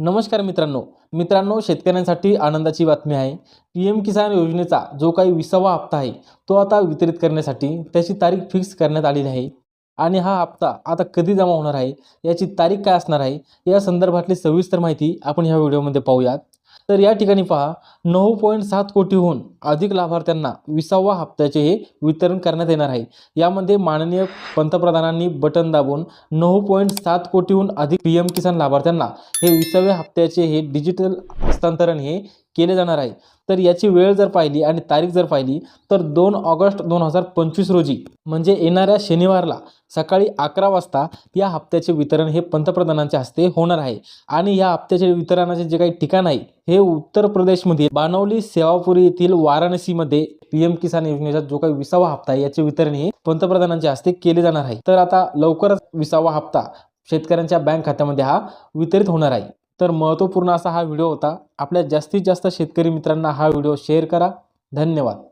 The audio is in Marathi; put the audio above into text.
नमस्कार मित्रांनो. मित्रांनो शेतकऱ्यांसाठी आनंदाची बातमी आहे. पी एम किसान योजनेचा जो काही विसावा हप्ता आहे तो आता वितरित करण्यासाठी त्याची तारीख फिक्स करण्यात आलेली आहे. आणि हा हप्ता आता कधी जमा होणार आहे याची तारीख काय असणार आहे या संदर्भातली सविस्तर माहिती आपण ह्या व्हिडिओमध्ये पाहूयात. तर या ठिकाणी पहा नऊ पॉईंट सात कोटीहून अधिक लाभार्थ्यांना विसावा हप्त्याचे हे वितरण करण्यात येणार आहे. यामध्ये माननीय पंतप्रधानांनी बटन दाबून नऊ पॉईंट सात कोटीहून अधिक पी एम किसान लाभार्थ्यांना हे विसाव्या हप्त्याचे हे डिजिटल हस्तांतरण हे केले जाणार आहे. तर याची वेळ जर पाहिली आणि तारीख जर पाहिली तर दोन ऑगस्ट दोन हजार पंचवीस रोजी म्हणजे येणाऱ्या शनिवारला सकाळी अकरा वाजता या हप्त्याचे वितरण हे पंतप्रधानांच्या हस्ते होणार आहे. आणि या हप्त्याचे वितरणाचे जे काही ठिकाण आहे हे उत्तर प्रदेशमधील बानवली सेवापुरी येथील वाराणसीमध्ये पी एम किसान योजनेचा जो काही विसावा हप्ता आहे याचे वितरण हे पंतप्रधानांच्या हस्ते केले जाणार आहे. तर आता लवकरच विसावा हप्ता शेतकऱ्यांच्या बँक खात्यामध्ये हा वितरित होणार आहे. तर महत्त्वपूर्ण असा हा व्हिडिओ होता. आपल्या जास्तीत जास्त शेतकरी मित्रांना हा व्हिडिओ शेअर करा. धन्यवाद.